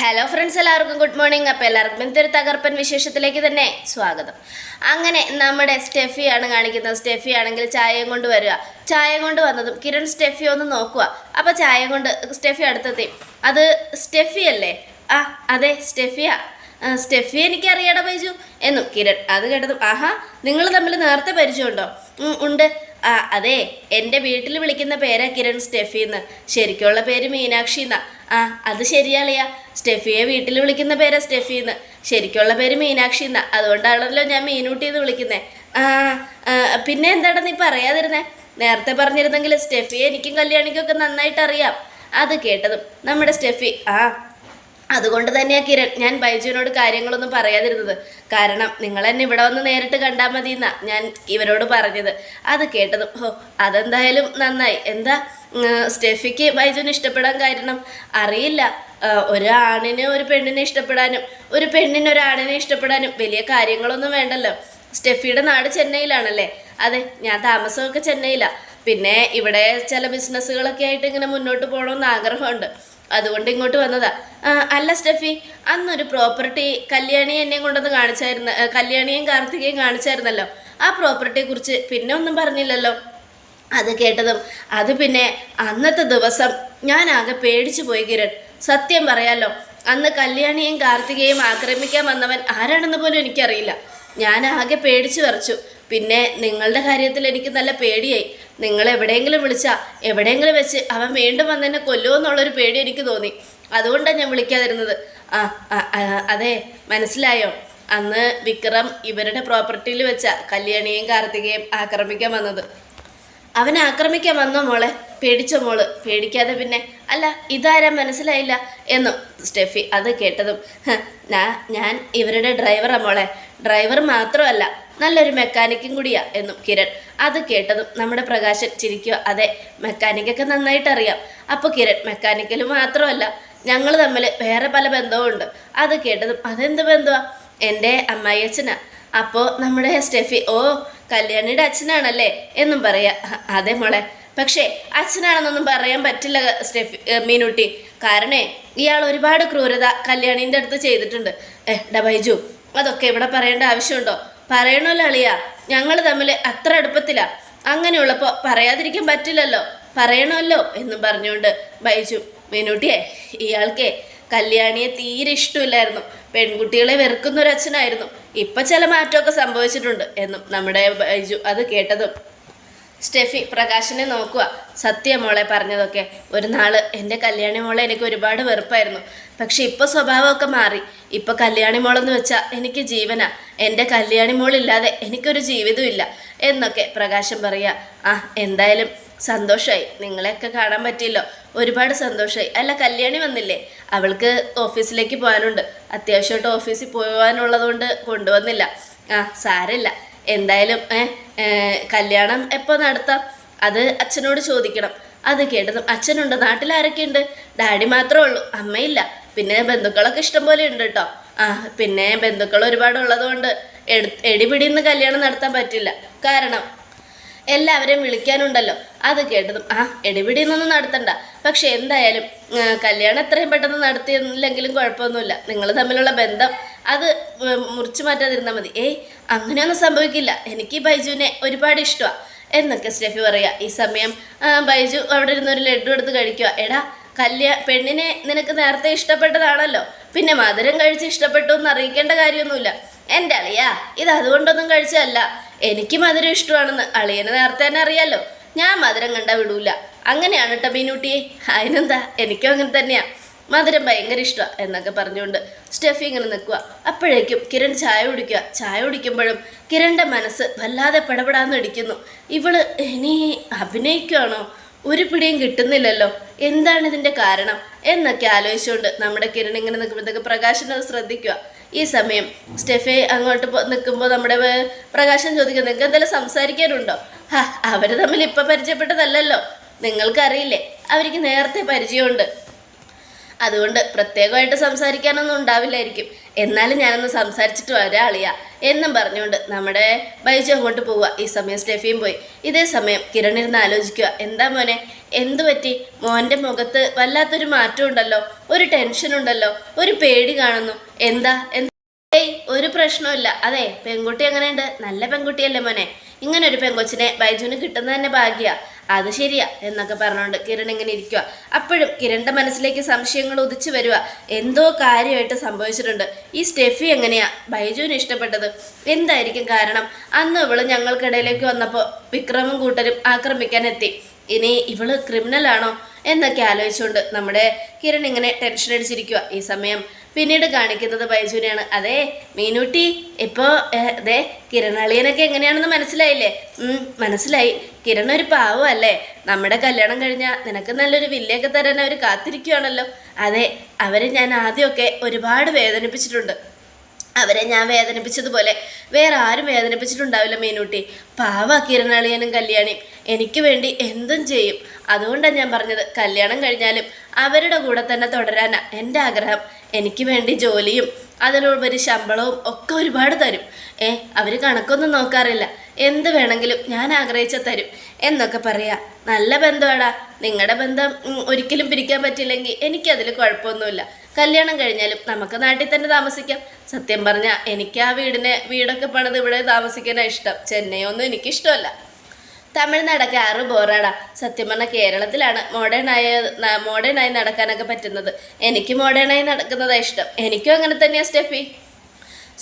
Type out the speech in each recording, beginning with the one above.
Hello friends എല്ലാവർക്കും good morning അപ്പോൾ എല്ലാവർക്കും ഇന്നത്തെ ഒരു തകർപ്പൻ വിശേഷത്തിലേക്ക് തന്നെ സ്വാഗതം. അങ്ങനെ നമ്മുടെ സ്റ്റെഫിയാണ് കാണിക്കുന്നത്. സ്റ്റെഫി ആണെങ്കിൽ ചായയും കൊണ്ട് വരിക. ചായ കൊണ്ട് വന്നതും കിരൺ സ്റ്റെഫി ഒന്ന് നോക്കുക. അപ്പോൾ ചായ കൊണ്ട് സ്റ്റെഫി അടുത്തെത്തി. അത് സ്റ്റെഫി അല്ലേ? ആ അതെ സ്റ്റെഫിയാ. സ്റ്റെഫി എനിക്കറിയാടാ ബൈജു. എന്നും കിരൺ അത് കേട്ടതും ആഹാ നിങ്ങൾ തമ്മിൽ നേരത്തെ പരിചയമുണ്ടോ? ഉണ്ട്. ആ അതെ എന്റെ വീട്ടിൽ വിളിക്കുന്ന പേരാ കിരൺ സ്റ്റെഫി എന്ന് ശരിക്കുള്ള പേര് മീനാക്ഷി എന്നാ ആ അത് ശരിയാളിയാ. സ്റ്റെഫിയെ വീട്ടിൽ വിളിക്കുന്ന പേരാ സ്റ്റെഫി എന്ന്. ശരിക്കുള്ള പേര് മീനാക്ഷി എന്നാ. അതുകൊണ്ടാണല്ലോ ഞാൻ മീനൂട്ടി എന്ന് വിളിക്കുന്നത് ആ പിന്നെ എന്താണ് നീ പറയാതിരുന്നേ? നേരത്തെ പറഞ്ഞിരുന്നെങ്കിൽ സ്റ്റെഫിയെ എനിക്കും കല്യാണിക്കൊക്കെ നന്നായിട്ട് അറിയാം അത് കേട്ടതും നമ്മുടെ സ്റ്റെഫി ആ അതുകൊണ്ട് തന്നെയാണ് കിരൺ ഞാൻ ബൈജുവിനോട് കാര്യങ്ങളൊന്നും പറയാതിരുന്നത്. കാരണം നിങ്ങൾ എന്നെ ഇവിടെ വന്ന് നേരിട്ട് കണ്ടാൽ മതി എന്നാ ഞാൻ ഇവരോട് പറഞ്ഞത്. അത് കേട്ടതും ഓ അതെന്തായാലും നന്നായി. എന്താ സ്റ്റെഫിക്ക് ബൈജുവിന് ഇഷ്ടപ്പെടാൻ കാരണം? അറിയില്ല. ഒരു ആണിനെ ഒരു പെണ്ണിനെ ഇഷ്ടപ്പെടാനും ഒരു പെണ്ണിന് ഒരു ആണിനെ ഇഷ്ടപ്പെടാനും വലിയ കാര്യങ്ങളൊന്നും വേണ്ടല്ലോ. സ്റ്റെഫിയുടെ നാട് ചെന്നൈയിലാണല്ലേ? അതെ ഞാൻ താമസമൊക്കെ ചെന്നൈയിലാണ് പിന്നെ ഇവിടെ ചില ബിസിനസ്സുകളൊക്കെ ആയിട്ട് ഇങ്ങനെ മുന്നോട്ട് പോകണമെന്ന് ആഗ്രഹമുണ്ട്. അതുകൊണ്ട് ഇങ്ങോട്ട് വന്നതാ. അല്ല സ്റ്റെഫി അന്നൊരു പ്രോപ്പർട്ടി കല്യാണി എന്നെ കൊണ്ടൊന്ന് കാണിച്ചായിരുന്നു കല്യാണിയും കാർത്തികയും കാണിച്ചായിരുന്നല്ലോ. ആ പ്രോപ്പർട്ടിയെ കുറിച്ച് പിന്നെ ഒന്നും പറഞ്ഞില്ലല്ലോ. അത് കേട്ടതും അത് പിന്നെ അന്നത്തെ ദിവസം ഞാൻ ആകെ പേടിച്ചു പോയി കിരൺ. സത്യം പറയാലോ അന്ന് കല്യാണിയും കാർത്തികയും ആക്രമിക്കാൻ വന്നവൻ ആരാണെന്ന് പോലും എനിക്കറിയില്ല. ഞാൻ ആകെ പേടിച്ചു വരച്ചു പിന്നെ നിങ്ങളുടെ കാര്യത്തിൽ എനിക്ക് നല്ല പേടിയായി. നിങ്ങൾ എവിടെയെങ്കിലും വിളിച്ചാൽ എവിടെയെങ്കിലും വെച്ച് അവൻ വീണ്ടും വന്ന് എന്നെ കൊല്ലുമോ എന്നുള്ളൊരു പേടി എനിക്ക് തോന്നി. അതുകൊണ്ടാണ് ഞാൻ വിളിക്കാതിരുന്നത്. ആ അതെ മനസ്സിലായോ? അന്ന് വിക്രം ഇവരുടെ പ്രോപ്പർട്ടിയിൽ വെച്ച കല്യാണിയും കാർത്തികയും ആക്രമിക്കാൻ വന്നത്. അവൻ ആക്രമിക്കാൻ വന്നോ മോളെ? പേടിച്ചോ മോൾ? പേടിക്കാതെ പിന്നെ അല്ല ഇതാരാ മനസ്സിലായില്ല എന്നും സ്റ്റെഫി അത് കേട്ടതും. ഞാൻ ഇവരുടെ ഡ്രൈവറാ മോളെ. ഡ്രൈവർ മാത്രമല്ല നല്ലൊരു മെക്കാനിക്കും കൂടിയാ എന്നും കിരൺ. അത് കേട്ടതും നമ്മുടെ പ്രകാശൻ ചിരിക്കുക അതെ മെക്കാനിക്കൊക്കെ നന്നായിട്ട് അറിയാം അപ്പോൾ കിരൺ മെക്കാനിക്കൽ മാത്രമല്ല ഞങ്ങൾ തമ്മിൽ വേറെ പല ബന്ധവുമുണ്ട്. അത് കേട്ടതും അതെന്ത് ബന്ധമാ എന്റെ അമ്മായിയച്ഛനാ. അപ്പോൾ നമ്മുടെ സ്റ്റെഫി ഓ കല്യാണിയുടെ അച്ഛനാണല്ലേ? എന്നും പറയാ. "അ- അതെ മോളെ. പക്ഷേ അച്ഛനാണെന്നൊന്നും പറയാൻ പറ്റില്ല സ്റ്റെഫി മീനുട്ടി. കാരണേ ഇയാൾ ഒരുപാട് ക്രൂരത കല്യാണീന്റെ അടുത്ത് ചെയ്തിട്ടുണ്ട്. ഏ ഡബൈജു ബൈജു അതൊക്കെ ഇവിടെ പറയേണ്ട ആവശ്യമുണ്ടോ? പറയണമല്ലോ അളിയ ഞങ്ങൾ തമ്മിൽ അത്ര അടുപ്പത്തിലാ. അങ്ങനെയുള്ളപ്പോൾ പറയാതിരിക്കാൻ പറ്റില്ലല്ലോ. പറയണമല്ലോ എന്നും പറഞ്ഞുകൊണ്ട് ബൈജു മീനൂട്ടിയെ ഇയാൾക്കേ കല്യാണിയെ തീരെ ഇഷ്ടമില്ലായിരുന്നു. പെൺകുട്ടികളെ വെറുക്കുന്ന ഒരു അച്ഛനായിരുന്നു ഇപ്പം ചില മാറ്റമൊക്കെ സംഭവിച്ചിട്ടുണ്ട് എന്നും നമ്മുടെ ബൈജു അത് കേട്ടതും. സ്റ്റെഫി പ്രകാശിനെ നോക്കുക. സത്യ മോളെ പറഞ്ഞതൊക്കെ. ഒരു നാൾ എന്റെ കല്യാണി മോളെ എനിക്ക് ഒരുപാട് വെറുപ്പായിരുന്നു. പക്ഷെ ഇപ്പോൾ സ്വഭാവമൊക്കെ മാറി. ഇപ്പോൾ കല്യാണി മോളെന്ന് വെച്ചാൽ എനിക്ക് ജീവന. എന്റെ കല്യാണി മോളില്ലാതെ എനിക്കൊരു ജീവിതമില്ല എന്നൊക്കെ പ്രകാശം പറയുക ആ എന്തായാലും സന്തോഷമായി നിങ്ങളെയൊക്കെ കാണാൻ പറ്റിയല്ലോ. ഒരുപാട് സന്തോഷമായി അല്ല കല്യാണി വന്നില്ലേ? അവൾക്ക് ഓഫീസിലേക്ക് പോകാനുണ്ട്. അത്യാവശ്യമായിട്ട് ഓഫീസിൽ പോകാനുള്ളതുകൊണ്ട് കൊണ്ടുവന്നില്ല. ആ സാരമില്ല. എന്തായാലും ഏ, ഏ, കല്യാണം എപ്പോൾ നടത്താം? അത് അച്ഛനോട് ചോദിക്കണം. അത് കേട്ടതും അച്ഛനുണ്ട് നാട്ടിൽ ആരൊക്കെയുണ്ട് ഡാഡി മാത്രമേ ഉള്ളൂ അമ്മയില്ല. പിന്നെ ബന്ധുക്കളൊക്കെ ഇഷ്ടംപോലെ ഉണ്ട് കേട്ടോ ആ പിന്നെ ബന്ധുക്കൾ ഒരുപാട് ഉള്ളതുകൊണ്ട് എടു എടിപിടിന്ന് കല്യാണം നടത്താൻ പറ്റില്ല. കാരണം എല്ലാവരെയും വിളിക്കാനുണ്ടല്ലോ. അത് കേട്ടതും ആ എടിപിടി നിന്നൊന്നും നടത്തണ്ട. പക്ഷെ എന്തായാലും കല്യാണം എത്രയും പെട്ടെന്ന് നടത്തിയില്ലെങ്കിലും കുഴപ്പമൊന്നുമില്ല. നിങ്ങൾ തമ്മിലുള്ള ബന്ധം അത് മുറിച്ചു മാറ്റാതിരുന്നാൽ മതി. ഏയ് അങ്ങനെയൊന്നും സംഭവിക്കില്ല. എനിക്ക് ബൈജുവിനെ ഒരുപാട് ഇഷ്ടമാണ് എന്നൊക്കെ സ്റ്റെഫി പറയുക ഈ സമയം ബൈജു അവിടെ ഇരുന്ന് ഒരു ലഡു എടുത്ത് കഴിക്കുക എടാ കല്യാ പെണ്ണിനെ നിനക്ക് നേരത്തെ ഇഷ്ടപ്പെട്ടതാണല്ലോ. പിന്നെ മധുരം കഴിച്ച് ഇഷ്ടപ്പെട്ടു എന്ന് അറിയിക്കേണ്ട കാര്യമൊന്നുമില്ല. എന്റെ അളിയാ ഇത് അതുകൊണ്ടൊന്നും കഴിച്ചതല്ല. എനിക്ക് മധുരം ഇഷ്ടമാണെന്ന് അളിയനെ നേരത്തെ തന്നെ അറിയാലോ. ഞാൻ മധുരം കണ്ട വിടൂല. അങ്ങനെയാണ് കേട്ടോ മീനൂട്ടിയെ. അതിനെന്താ? എനിക്കും അങ്ങനെ തന്നെയാ. മധുരം ഭയങ്കര ഇഷ്ടമാണ് എന്നൊക്കെ പറഞ്ഞുകൊണ്ട് സ്റ്റെഫി ഇങ്ങനെ നിൽക്കുക അപ്പോഴേക്കും കിരൺ ചായ കുടിക്കുക. ചായ കുടിക്കുമ്പോഴും കിരണിന്റെ മനസ്സ് വല്ലാതെ പടപെടാന്ന് ഇടിക്കുന്നു. ഇവൾ ഇനി അഭിനയിക്കുകയാണോ ഒരു പിടിയും കിട്ടുന്നില്ലല്ലോ. എന്താണ് ഇതിന്റെ കാരണം? എന്നൊക്കെ ആലോചിച്ചുകൊണ്ട് നമ്മുടെ കിരൺ ഇങ്ങനെ നിൽക്കുമ്പോഴത്തേക്ക് പ്രകാശൻ അത് ശ്രദ്ധിക്കുക ഈ സമയം സ്റ്റെഫെ അങ്ങോട്ട് നിൽക്കുമ്പോൾ നമ്മുടെ പ്രകാശൻ ചോദിക്കുക നിങ്ങൾക്ക് എന്തെങ്കിലും സംസാരിക്കാനുണ്ടോ? ഹാ അവർ തമ്മിൽ ഇപ്പം പരിചയപ്പെട്ടതല്ലല്ലോ. നിങ്ങൾക്കറിയില്ലേ അവർക്ക് നേരത്തെ പരിചയമുണ്ട്. അതുകൊണ്ട് പ്രത്യേകമായിട്ട് സംസാരിക്കാനൊന്നും ഉണ്ടാവില്ലായിരിക്കും. എന്നാലും ഞാനൊന്ന് സംസാരിച്ചിട്ട് വരാം എന്നും പറഞ്ഞുകൊണ്ട് നമ്മുടെ ബൈജു അങ്ങോട്ട് പോവുക. ഈ സമയം സ്റ്റെഫിയും പോയി. ഇതേ സമയം കിരൺ ഇരുന്ന് ആലോചിക്കുക. എന്താ മോനെ? എന്തു പറ്റി? മോന്റെ മുഖത്ത് വല്ലാത്തൊരു മാറ്റം ഉണ്ടല്ലോ. ഒരു ടെൻഷൻ ഉണ്ടല്ലോ. ഒരു പേടി കാണുന്നു. എന്താ? എന്താ? ഒരു പ്രശ്നമില്ല അതെ പെൺകുട്ടി എങ്ങനെയുണ്ട്? നല്ല പെൺകുട്ടിയല്ലേ മോനെ? ഇങ്ങനെ ഒരു പെങ്കൊച്ചിനെ ബൈജുവിന് കിട്ടുന്നത് തന്നെ ഭാഗ്യ. അത് ശരിയാ എന്നൊക്കെ പറഞ്ഞുകൊണ്ട് കിരൺ ഇങ്ങനെ ഇരിക്കുക അപ്പോഴും കിരണിന്റെ മനസ്സിലേക്ക് സംശയങ്ങൾ ഉദിച്ചു വരിക എന്തോ കാര്യമായിട്ട് സംഭവിച്ചിട്ടുണ്ട്. ഈ സ്റ്റെഫി എങ്ങനെയാ? ബൈജുവിന് ഇഷ്ടപ്പെട്ടത് എന്തായിരിക്കും കാരണം? അന്ന് ഇവൾ ഞങ്ങൾക്കിടയിലേക്ക് വന്നപ്പോൾ വിക്രമും കൂട്ടരും ആക്രമിക്കാൻ എത്തി. ഇനി ഇവൾ ക്രിമിനലാണോ? എന്നൊക്കെ ആലോചിച്ചുകൊണ്ട് നമ്മുടെ കിരൺ ഇങ്ങനെ ടെൻഷൻ അടിച്ചിരിക്കുക ഈ സമയം പിന്നീട് കാണിക്കുന്നത് ബൈജുവിനെയാണ്. അതെ മീനൂട്ടി ഇപ്പോൾ അതെ കിരണളിയനൊക്കെ എങ്ങനെയാണെന്ന് മനസ്സിലായില്ലേ? മനസ്സിലായി. കിരൺ ഒരു പാവം അല്ലേ നമ്മുടെ കല്യാണം കഴിഞ്ഞാൽ നിനക്ക് നല്ലൊരു വില്ലയൊക്കെ തരാൻ അവർ കാത്തിരിക്കുകയാണല്ലോ അതെ അവരെ ഞാൻ ആദ്യമൊക്കെ ഒരുപാട് വേദനിപ്പിച്ചിട്ടുണ്ട്. അവരെ ഞാൻ വേദനിപ്പിച്ചതുപോലെ വേറെ ആരും വേദനിപ്പിച്ചിട്ടുണ്ടാവില്ല മീനൂട്ടി. പാവ കിരണളിയനും കല്യാണിയും. എനിക്ക് വേണ്ടി എന്തും ചെയ്യും. അതുകൊണ്ടാണ് ഞാൻ പറഞ്ഞത് കല്യാണം കഴിഞ്ഞാലും അവരുടെ കൂടെ തന്നെ തുടരാനാണ് എന്റെ ആഗ്രഹം. എനിക്ക് വേണ്ടി ജോലിയും അതിലുപരി ശമ്പളവും ഒക്കെ ഒരുപാട് തരും. ഏ അവർ കണക്കൊന്നും നോക്കാറില്ല. എന്ത് വേണമെങ്കിലും ഞാൻ ആഗ്രഹിച്ച തരും എന്നൊക്കെ പറയാ. നല്ല ബന്ധമാടാ നിങ്ങളുടെ ബന്ധം ഒരിക്കലും പിരിക്കാൻ പറ്റില്ലെങ്കിൽ എനിക്കതിൽ കുഴപ്പമൊന്നുമില്ല. കല്യാണം കഴിഞ്ഞാലും നമുക്ക് നാട്ടിൽ തന്നെ താമസിക്കാം. സത്യം പറഞ്ഞാൽ എനിക്ക് ആ വീടിനെ വീടൊക്കെ പണിത് ഇവിടെ താമസിക്കാനാണ് ഇഷ്ടം. ചെന്നൈയൊന്നും എനിക്കിഷ്ടമല്ല. തമിഴ്നാടൊക്കെ ആറ് ബോറാടാ. സത്യം പറഞ്ഞാൽ കേരളത്തിലാണ് മോഡേണായ മോഡേണായി നടക്കാനൊക്കെ പറ്റുന്നത്. എനിക്ക് മോഡേണായി നടക്കുന്നതാണ് ഇഷ്ടം. എനിക്കും അങ്ങനെ തന്നെയാണ് സ്റ്റെഫി.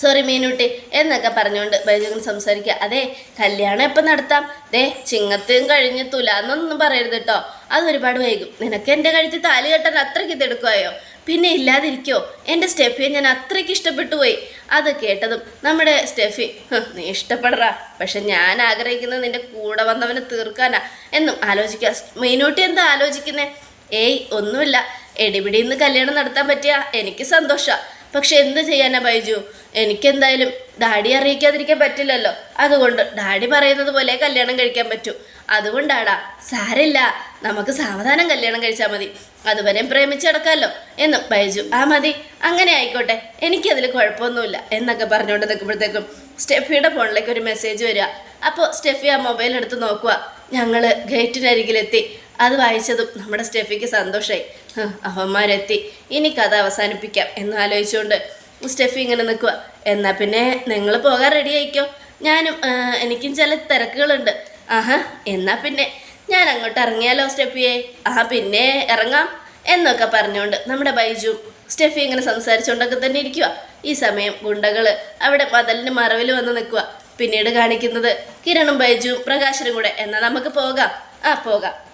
സോറി മീനൂട്ടി. എന്നൊക്കെ പറഞ്ഞുകൊണ്ട് ബൈജുകൾ സംസാരിക്കുക അതെ കല്യാണം എപ്പം നടത്താം? ദേ ചിങ്ങത്തും കഴിഞ്ഞ് തുലാന്നൊന്നും പറയരുത് കേട്ടോ അതൊരുപാട് വൈകും. നിനക്ക് എന്റെ കഴുത്തിൽ താലി കെട്ടാൻ അത്രയ്ക്ക് ഇതെടുക്കുവായോ പിന്നെ ഇല്ലാതിരിക്കോ? എന്റെ സ്റ്റെഫിയെ ഞാൻ അത്രയ്ക്ക് ഇഷ്ടപ്പെട്ടു പോയി. അത് കേട്ടതും നമ്മുടെ സ്റ്റെഫി നീ ഇഷ്ടപ്പെടറാ. പക്ഷെ ഞാൻ ആഗ്രഹിക്കുന്നത് നിന്റെ കൂടെ വന്നവനെ തീർക്കാനാ. എന്നും ആലോചിക്കുക മീനൂട്ടി എന്താ ആലോചിക്കുന്നേ? ഏയ് ഒന്നുമില്ല. എടിപിടിയിൽ നിന്ന് കല്യാണം നടത്താൻ പറ്റിയ എനിക്ക് സന്തോഷമാണ് പക്ഷെ എന്ത് ചെയ്യാനാ ബൈജു? എനിക്കെന്തായാലും ഡാഡി അറിയിക്കാതിരിക്കാൻ പറ്റില്ലല്ലോ. അതുകൊണ്ട് ഡാഡി പറയുന്നത് പോലെ കല്യാണം കഴിക്കാൻ പറ്റൂ. അതുകൊണ്ടാടാ സാരില്ല നമുക്ക് സാവധാനം കല്യാണം കഴിച്ചാൽ മതി. അതുവരെ പ്രേമിച്ചടക്കാമല്ലോ എന്നും ബൈജു ആ മതി. അങ്ങനെ ആയിക്കോട്ടെ. എനിക്കതിൽ കുഴപ്പമൊന്നുമില്ല എന്നൊക്കെ പറഞ്ഞുകൊണ്ട് നിൽക്കുമ്പോഴത്തേക്കും സ്റ്റെഫിയുടെ ഫോണിലേക്ക് ഒരു മെസ്സേജ് വരിക. അപ്പോൾ സ്റ്റെഫി ആ മൊബൈൽ എടുത്ത് നോക്കുക. ഞങ്ങൾ ഗേറ്റിനരികിലെത്തി അത് വായിച്ചതും നമ്മുടെ സ്റ്റെഫിക്ക് സന്തോഷമായി അവന്മാരെത്തി. ഇനി കഥ അവസാനിപ്പിക്കാം. എന്ന് ആലോചിച്ചുകൊണ്ട് സ്റ്റെഫി ഇങ്ങനെ നിൽക്കുക എന്നാൽ പിന്നെ നിങ്ങൾ പോകാൻ റെഡി ആയിക്കോ? ഞാനും എനിക്കും ചില തിരക്കുകളുണ്ട്. ആഹാ എന്നാൽ പിന്നെ. ഞാൻ അങ്ങോട്ട് ഇറങ്ങിയാലോ സ്റ്റെഫിയെ? ആ പിന്നെ ഇറങ്ങാം എന്നൊക്കെ പറഞ്ഞുകൊണ്ട് നമ്മുടെ ബൈജു സ്റ്റെഫി ഇങ്ങനെ സംസാരിച്ചുകൊണ്ടൊക്കെ തന്നെ ഇരിക്കുക ഈ സമയം ഗുണ്ടകൾ അവിടെ മതലിന് മറവിൽ വന്ന് നിൽക്കുക പിന്നീട് കാണിക്കുന്നത് കിരണും ബൈജുവും പ്രകാശനും കൂടെ. എന്നാൽ നമുക്ക് പോകാം. ആ പോകാം.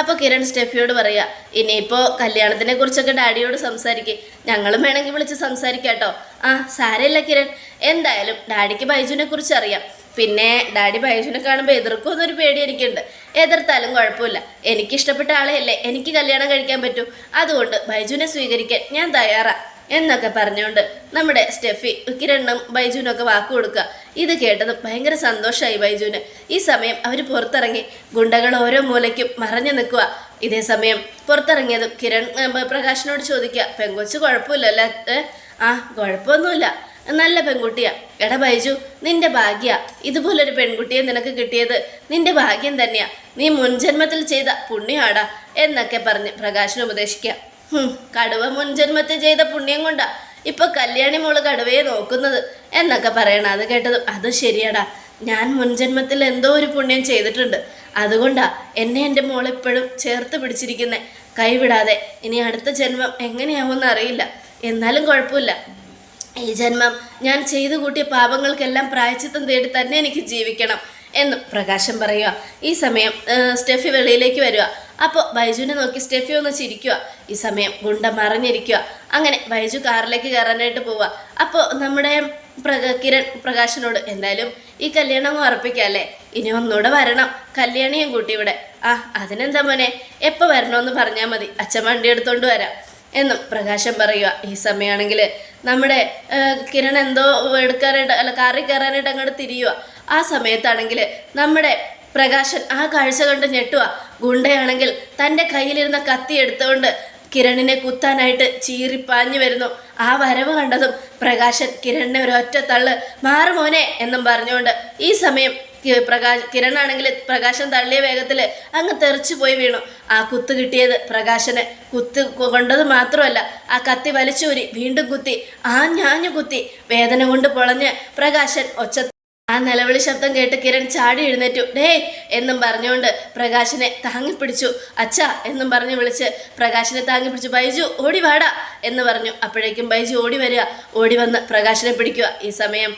അപ്പോൾ കിരൺ സ്റ്റെഫിയോട് പറയാ ഇനിയിപ്പോൾ കല്യാണത്തിനെ കുറിച്ചൊക്കെ ഡാഡിയോട് സംസാരിക്കുക ഞങ്ങളും വേണമെങ്കിൽ വിളിച്ച് സംസാരിക്കാട്ടോ ആ സാരമില്ല കിരൺ. എന്തായാലും ഡാഡിക്ക് ബൈജുവിനെ കുറിച്ച് അറിയാം. പിന്നെ ഡാഡി ബൈജുവിനെ കാണുമ്പോൾ എതിർക്കുമെന്നൊരു പേടി എനിക്കുണ്ട് എതിർത്താലും കുഴപ്പമില്ല. എനിക്കിഷ്ടപ്പെട്ട ആളെയല്ലേ എനിക്ക് കല്യാണം കഴിക്കാൻ പറ്റൂ. അതുകൊണ്ട് ബൈജുവിനെ സ്വീകരിക്കാൻ ഞാൻ തയ്യാറാ. എന്നൊക്കെ പറഞ്ഞുകൊണ്ട് നമ്മുടെ സ്റ്റെഫി കിരണ്ണും ബൈജുവിനൊക്കെ വാക്ക് കൊടുക്കുക. ഇത് കേട്ടത് ഭയങ്കര സന്തോഷമായി ബൈജുവിന്. ഈ സമയം അവർ പുറത്തിറങ്ങി. ഗുണ്ടകൾ ഓരോ മൂലയ്ക്കും മറഞ്ഞു നിൽക്കുക. ഇതേ സമയം പുറത്തിറങ്ങിയതും കിരൺ പ്രകാശിനോട് ചോദിക്കുക പെങ്കൊച്ച് കുഴപ്പമില്ലല്ലോ? ആ കുഴപ്പമൊന്നുമില്ല. നല്ല പെൺകുട്ടിയാ. എടാ ബൈജു നിന്റെ ഭാഗ്യ. ഇതുപോലൊരു പെൺകുട്ടിയെ നിനക്ക് കിട്ടിയത് നിന്റെ ഭാഗ്യം തന്നെയാ. നീ മുൻജന്മത്തിൽ ചെയ്ത പുണ്യമാടാ എന്നൊക്കെ പറഞ്ഞ് പ്രകാശിനെ ഉപദേശിക്കുക. കടുവ മുൻജന്മത്തിൽ ചെയ്ത പുണ്യം കൊണ്ടാ. ഇപ്പൊ കല്യാണി മോൾ കടുവയെ നോക്കുന്നത് എന്നൊക്കെ പറയണം അത് കേട്ടതും അത് ശരിയാടാ. ഞാൻ മുൻജന്മത്തിൽ എന്തോ ഒരു പുണ്യം ചെയ്തിട്ടുണ്ട്. അതുകൊണ്ടാ എന്നെ എന്റെ മോൾ ഇപ്പോഴും ചേർത്ത് പിടിച്ചിരിക്കുന്നേ. കൈവിടാതെ. ഇനി അടുത്ത ജന്മം എങ്ങനെയാവുമെന്ന് അറിയില്ല. എന്നാലും കുഴപ്പമില്ല. ഈ ജന്മം ഞാൻ ചെയ്തു കൂട്ടിയ പാപങ്ങൾക്കെല്ലാം പ്രായച്ചിത്തം തേടി തന്നെ എനിക്ക് ജീവിക്കണം. എന്ന് പ്രകാശം പറയുക. ഈ സമയം സ്റ്റെഫി വെളിയിലേക്ക് വരിക. അപ്പോൾ ബൈജുവിനെ നോക്കി സ്റ്റെഫി ഒന്ന് ചിരിക്കുക. ഈ സമയം ഗുണ്ട മറിഞ്ഞിരിക്കുക. അങ്ങനെ ബൈജു കാറിലേക്ക് കയറാനായിട്ട് പോവുക. അപ്പോൾ നമ്മുടെ പ്രക കിരൺ പ്രകാശനോട് എന്തായാലും ഈ കല്യാണം ഉറപ്പിക്കാല്ലേ ഉറപ്പിക്കാം ഇനി ഒന്നുകൂടെ വരണം. കല്യാണിയും കൂട്ടി ഇവിടെ. ആ അതിനെന്താ മോനെ? എപ്പോൾ വരണമെന്ന് പറഞ്ഞാൽ മതി. അച്ഛൻ വണ്ടി എടുത്തുകൊണ്ട് വരാം. എന്നും പ്രകാശം പറയുക. ഈ സമയമാണെങ്കിൽ നമ്മുടെ കിരൺ എന്തോ എടുക്കാനായിട്ട് അല്ല കാറിൽ കയറാനായിട്ട് അങ്ങോട്ട് തിരിയുക. ആ സമയത്താണെങ്കിൽ നമ്മുടെ പ്രകാശൻ ആ കാഴ്ച കണ്ട് ഞെട്ടുക. ഗുണ്ടയാണെങ്കിൽ തന്റെ കയ്യിലിരുന്ന കത്തി എടുത്തുകൊണ്ട് കിരണിനെ കുത്താനായിട്ട് ചീറിപ്പാഞ്ഞു വരുന്നു. ആ വരവ് കണ്ടതും പ്രകാശൻ കിരണിനെ ഒരു ഒറ്റ തള്ള് മാറുമോനെ എന്നും പറഞ്ഞുകൊണ്ട് ഈ സമയം പ്രകാശ് കിരണാണെങ്കിൽ പ്രകാശം തള്ളിയ വേഗത്തിൽ അങ്ങ് തെറിച്ചു പോയി വീണു. ആ കുത്ത് കിട്ടിയത് പ്രകാശന് കുത്ത് കൊണ്ടത് മാത്രമല്ല ആ കത്തി വലിച്ചൂരി വീണ്ടും കുത്തി ആ ഞാഞ്ഞു കുത്തി വേദന കൊണ്ട് പൊളഞ്ഞ് പ്രകാശൻ ഒച്ച ആ നിലവിളി ശബ്ദം കേട്ട് കിരൺ ചാടി എഴുന്നേറ്റു. ഡേ എന്നും പറഞ്ഞുകൊണ്ട് പ്രകാശിനെ താങ്ങിപ്പിടിച്ചു അച്ഛ എന്നും പറഞ്ഞ് വിളിച്ച് പ്രകാശിനെ താങ്ങിപ്പിടിച്ചു ബൈജു ഓടി വാടാ എന്ന് പറഞ്ഞു. അപ്പോഴേക്കും ബൈജു ഓടി വരിക. ഓടി വന്ന് പ്രകാശിനെ പിടിക്കുക. ഈ സമയം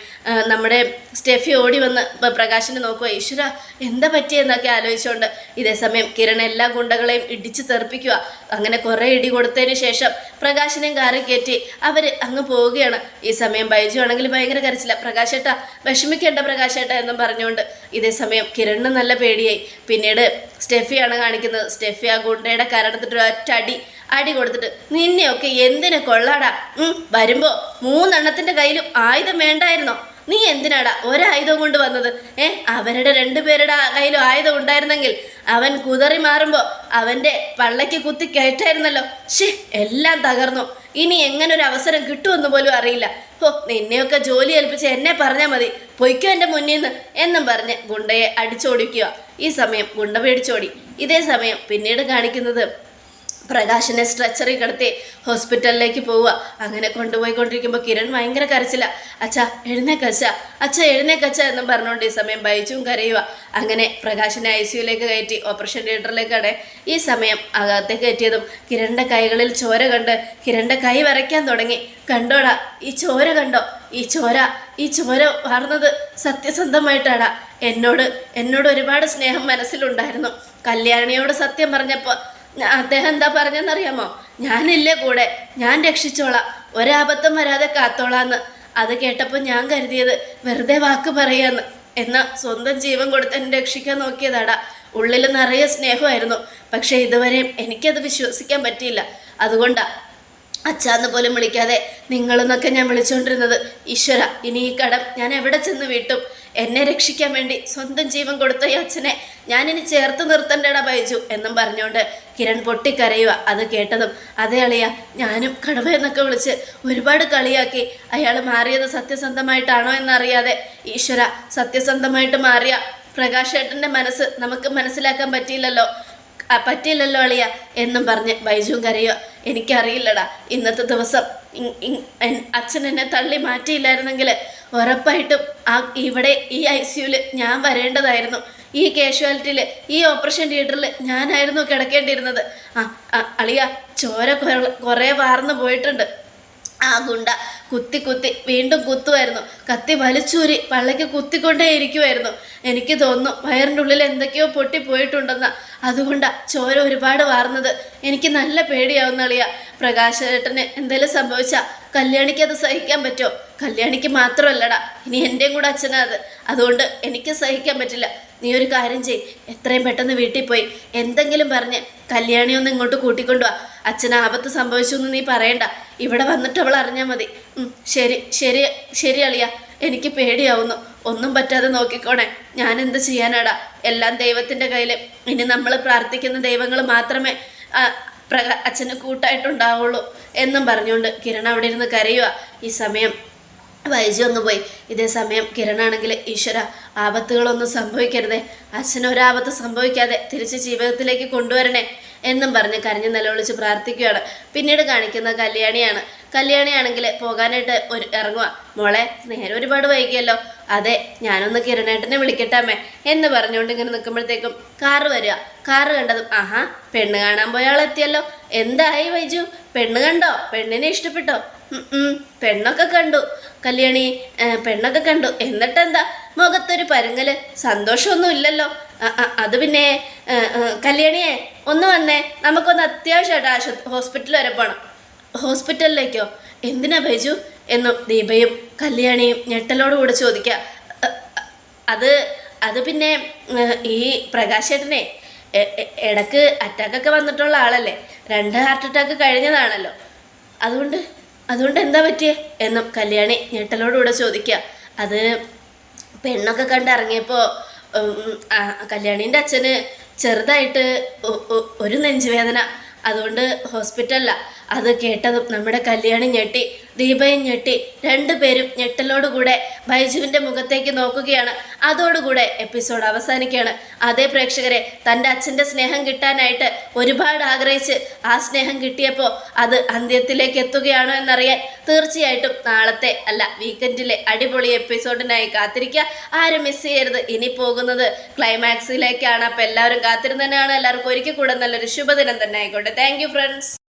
നമ്മുടെ സ്റ്റെഫി ഓടി വന്ന് പ്രകാശിനെ നോക്കുക. ഈശ്വര എന്താ പറ്റിയെന്നൊക്കെ ആലോചിച്ചുകൊണ്ട് ഇതേ സമയം കിരൺ എല്ലാ ഗുണ്ടകളെയും ഇടിച്ച് തെറിപ്പിക്കുക. അങ്ങനെ കുറേ ഇടി കൊടുത്തതിന് ശേഷം പ്രകാശിനെയും കാറി കയറ്റി അവർ അങ്ങ് പോവുകയാണ്. ഈ സമയം ബൈജു ആണെങ്കിൽ ഭയങ്കര കരച്ചില്ല പ്രകാശേട്ട വിഷമിക്കേണ്ട. പ്രകാശേട്ട എന്നും പറഞ്ഞുകൊണ്ട് ഇതേ സമയം കിരണിന് നല്ല പേടിയായി. പിന്നീട് സ്റ്റെഫിയാണ് കാണിക്കുന്നത്. സ്റ്റെഫി ആ ഗുണ്ടയുടെ കരടത്തിട്ട് ഒറ്റ അടി അടി കൊടുത്തിട്ട് നിന്നെയൊക്കെ എന്തിനു കൊള്ളാടാ? ഉം, വരുമ്പോ മൂന്നെണ്ണത്തിന്റെ കയ്യിലും ആയുധം വേണ്ടായിരുന്നോ? നീ എന്തിനാടാ ഒരായുധം കൊണ്ട് വന്നത്? ഏ അവരുടെ രണ്ടുപേരുടെ കയ്യിലും ആയുധം ഉണ്ടായിരുന്നെങ്കിൽ അവൻ കുതറി മാറുമ്പോ അവന്റെ പള്ളയ്ക്ക് കുത്തി കയറ്റായിരുന്നല്ലോ. ഷേ എല്ലാം തകർന്നു. ഇനി എങ്ങനെ ഒരു അവസരം കിട്ടുമെന്ന് പോലും അറിയില്ല. ഓ നിന്നെയൊക്കെ ജോലി ഏൽപ്പിച്ച് എന്നെ പറഞ്ഞാൽ മതി. പൊയ്ക്കോ എന്റെ മുന്നിൽ നിന്ന് എന്നും പറഞ്ഞ് ഗുണ്ടയെ അടിച്ചോടിക്കുക. ഈ സമയം ഗുണ്ട പേടിച്ചോടി. ഇതേ സമയം പിന്നീട് കാണിക്കുന്നത് പ്രകാശിനെ സ്ട്രെച്ചറിൽ കിടത്തി ഹോസ്പിറ്റലിലേക്ക് പോവുക. അങ്ങനെ കൊണ്ടുപോയിക്കൊണ്ടിരിക്കുമ്പോൾ കിരൺ ഭയങ്കര കരച്ചില്ല അച്ഛ എഴുന്നേക്കച്ച അച്ഛ. എഴുന്നേക്കച്ച എന്നും പറഞ്ഞുകൊണ്ട് ഈ സമയം ബൈച്ചും കരയുക അങ്ങനെ പ്രകാശിനെ ഐ സിയുലേക്ക് കയറ്റി ഓപ്പറേഷൻ തിയേറ്ററിലേക്കാണ് ഈ സമയം അകത്തേക്ക് കയറ്റിയതും കിരണിന്റെ കൈകളിൽ ചോര കണ്ട് കിരണിന്റെ കൈ വരയ്ക്കാൻ തുടങ്ങി. കണ്ടോടാ ഈ ചോര കണ്ടോ? ഈ ചോര ഈ ചോര വാർന്നത് സത്യസന്ധമായിട്ടാടാ. എന്നോട് എന്നോട് ഒരുപാട് സ്നേഹം മനസ്സിലുണ്ടായിരുന്നു. കല്യാണിയോട് സത്യം പറഞ്ഞപ്പോൾ അദ്ദേഹം എന്താ പറഞ്ഞെന്നറിയാമോ? ഞാനില്ലേ കൂടെ? ഞാൻ രക്ഷിച്ചോളാം. ഒരാപത്തും വരാതെ കാത്തോളാന്ന്. അത് കേട്ടപ്പോൾ ഞാൻ കരുതിയത് വെറുതെ വാക്ക് പറയാന്ന്. എന്നാൽ സ്വന്തം ജീവൻ കൊടുത്ത് എന്നെ രക്ഷിക്കാൻ നോക്കിയതാടാ. ഉള്ളിൽ നിറയെ സ്നേഹമായിരുന്നു. പക്ഷേ ഇതുവരെയും എനിക്കത് വിശ്വസിക്കാൻ പറ്റിയില്ല. അതുകൊണ്ടാ അച്ഛാന്ന് പോലും വിളിക്കാതെ നിങ്ങളെന്നൊക്കെ ഞാൻ വിളിച്ചുകൊണ്ടിരുന്നത് ഈശ്വര ഇനി ഈ കടം ഞാൻ എവിടെ ചെന്ന് വീട്ടും? എന്നെ രക്ഷിക്കാൻ വേണ്ടി സ്വന്തം ജീവൻ കൊടുത്ത ഈ അച്ഛനെ ഞാനിനി ചേർത്ത് നിർത്തണ്ടടാ ബൈജു എന്നും പറഞ്ഞുകൊണ്ട് കിരൺ പൊട്ടിക്കരയുക. അത് കേട്ടതും അതേ അളിയ ഞാനും കടമയെന്നൊക്കെ എന്നൊക്കെ വിളിച്ച് ഒരുപാട് കളിയാക്കി. അയാൾ മാറിയത് സത്യസന്ധമായിട്ടാണോ എന്നറിയാതെ ഈശ്വര സത്യസന്ധമായിട്ട് മാറിയ പ്രകാശേട്ടന്റെ മനസ്സ് നമുക്ക് മനസ്സിലാക്കാൻ പറ്റിയില്ലല്ലോ. പറ്റിയില്ലല്ലോ അളിയ എന്നും പറഞ്ഞ് ബൈജുവും കരയുക. എനിക്കറിയില്ലടാ ഇന്നത്തെ ദിവസം അച്ഛൻ എന്നെ തള്ളി മാറ്റിയില്ലായിരുന്നെങ്കിൽ ഉറപ്പായിട്ടും ആ ഇവിടെ ഈ ഐ സിയുവിൽ ഞാൻ വരേണ്ടതായിരുന്നു. ഈ കാഷ്വാലിറ്റിയിൽ ഈ ഓപ്പറേഷൻ തിയേറ്ററിൽ ഞാനായിരുന്നു കിടക്കേണ്ടിയിരുന്നത്. ആ അളിയ ചോര കൊറ- വാർന്നു പോയിട്ടുണ്ട്. ആ ഗുണ്ട കുത്തി കുത്തി വീണ്ടും കുത്തുമായിരുന്നു കത്തി വലിച്ചൂരി പള്ളയ്ക്ക് കുത്തിക്കൊണ്ടേ ഇരിക്കുമായിരുന്നു എനിക്ക് തോന്നുന്നു വയറിന്റെ ഉള്ളിൽ എന്തൊക്കെയോ പൊട്ടിപ്പോയിട്ടുണ്ടെന്ന അതുകൊണ്ടാ ചോര ഒരുപാട് വാർന്നത്. എനിക്ക് നല്ല പേടിയാവുന്ന അളിയ. പ്രകാശേട്ടന് എന്തെങ്കിലും സംഭവിച്ചാൽ കല്യാണിക്ക് അത് സഹിക്കാൻ പറ്റുമോ? കല്യാണിക്ക് മാത്രമല്ലടാ ഇനി എന്റെയും കൂടെ അച്ഛനാ അത്. അതുകൊണ്ട് എനിക്ക് സഹിക്കാൻ പറ്റില്ല. നീ ഒരു കാര്യം ചെയ്. എത്രയും പെട്ടെന്ന് വീട്ടിൽ പോയി. എന്തെങ്കിലും പറഞ്ഞ് കല്യാണി ഒന്ന് ഇങ്ങോട്ട് കൂട്ടിക്കൊണ്ടുവാ. അച്ഛന് ആപത്ത് സംഭവിച്ചു എന്ന് നീ പറയണ്ട. ഇവിടെ വന്നിട്ട് അവൾ അറിഞ്ഞാൽ മതി. ശരി ശരി ശരി അളിയ. എനിക്ക് പേടിയാവുന്നു. ഒന്നും പറ്റാതെ നോക്കിക്കോണേ. ഞാൻ എന്ത് ചെയ്യാനാടാ? എല്ലാം ദൈവത്തിന്റെ കയ്യിൽ ഇനി നമ്മൾ പ്രാർത്ഥിക്കുന്ന ദൈവങ്ങൾ മാത്രമേ അച്ഛന് കൂട്ടായിട്ടുണ്ടാവുള്ളൂ എന്നും പറഞ്ഞുകൊണ്ട് കിരൺ അവിടെ ഇരുന്ന് കരയുക ഈ സമയം വൈജു ഒന്ന് പോയി. ഇതേ സമയം കിരണാണെങ്കിൽ ഈശ്വര ആപത്തുകളൊന്നും സംഭവിക്കരുതേ. അച്ഛനൊരാപത്ത് സംഭവിക്കാതെ തിരിച്ച് ജീവിതത്തിലേക്ക് കൊണ്ടുവരണേ എന്നും പറഞ്ഞ് കരഞ്ഞ് നിലവിളിച്ച് പ്രാർത്ഥിക്കുകയാണ്. പിന്നീട് കാണിക്കുന്ന കല്യാണിയാണ്. കല്യാണിയാണെങ്കിൽ പോകാനായിട്ട് ഒരു ഇറങ്ങുക മോളെ നേരെ ഒരുപാട് വൈകിയല്ലോ. അതെ ഞാനൊന്ന് കിരണേട്ടനെ വിളിക്കട്ടാമേ എന്ന് പറഞ്ഞുകൊണ്ട് ഇങ്ങനെ നിൽക്കുമ്പോഴത്തേക്കും കാറ് വരിക. കാറ് കണ്ടതും ആഹാ പെണ്ണ് കാണാൻ പോയ ആളെത്തിയല്ലോ. എന്തായി വൈജു? പെണ്ണ് കണ്ടോ? പെണ്ണിനെ ഇഷ്ടപ്പെട്ടോ? പെണ്ണൊക്കെ കണ്ടു. കല്യാണി പെണ്ണൊക്കെ കണ്ടു. എന്നിട്ടെന്താ? മുഖത്തൊരു പരങ്ങൽ. സന്തോഷമൊന്നും ഇല്ലല്ലോ അത് പിന്നെ കല്യാണിയെ ഒന്ന് വന്നേ. നമുക്കൊന്ന് അത്യാവശ്യമായിട്ട് ആശു ഹോസ്പിറ്റൽ വരെ പോകണം ഹോസ്പിറ്റലിലേക്കോ? എന്തിനാ ബൈജു? എന്നും ദീപയും കല്യാണിയും ഞെട്ടലോടുകൂടെ ചോദിക്കുക "അ, അ, അത് അത് പിന്നെ ഈ പ്രകാശേട്ടനെ ഇടയ്ക്ക് അറ്റാക്കൊക്കെ വന്നിട്ടുള്ള ആളല്ലേ? രണ്ട് ഹാർട്ട് അറ്റാക്ക് കഴിഞ്ഞതാണല്ലോ. അതുകൊണ്ട് അതുകൊണ്ട് എന്താ പറ്റിയേ? എന്നും കല്യാണി ഞെട്ടലോടുകൂടെ ചോദിക്കുക അത് പെണ്ണൊക്കെ കണ്ടിറങ്ങിയപ്പോൾ കല്യാണീന്റെ അച്ഛന് ചെറുതായിട്ട് ഒരു നെഞ്ചുവേദന. അതുകൊണ്ട് ഹോസ്പിറ്റലിലാണ് അത് കേട്ടതും നമ്മുടെ കല്യാണി ഞെട്ടി. ദീപയും ഞെട്ടി. രണ്ടുപേരും ഞെട്ടലോടുകൂടെ ബൈജുവിന്റെ മുഖത്തേക്ക് നോക്കുകയാണ്. അതോടുകൂടെ എപ്പിസോഡ് അവസാനിക്കുകയാണ്. അതേ പ്രേക്ഷകരെ തന്റെ അച്ഛന്റെ സ്നേഹം കിട്ടാനായിട്ട് ഒരുപാട് ആഗ്രഹിച്ച് ആ സ്നേഹം കിട്ടിയപ്പോൾ അത് അന്ത്യത്തിലേക്ക് എത്തുകയാണോ എന്നറിയാൻ തീർച്ചയായിട്ടും നാളത്തെ അല്ല വീക്കെൻഡിലെ അടിപൊളി എപ്പിസോഡിനായി കാത്തിരിക്കുക. ആരും മിസ് ചെയ്യരുത്. ഇനി പോകുന്നത് ക്ലൈമാക്സിലേക്കാണ് അപ്പോൾ എല്ലാവരും കാത്തിരുന്ന് തന്നെയാണ്. എല്ലാവർക്കും ഒരിക്കൽ കൂടെ നല്ലൊരു ശുഭദിനം തന്നെ ആയിക്കോട്ടെ. Thank friends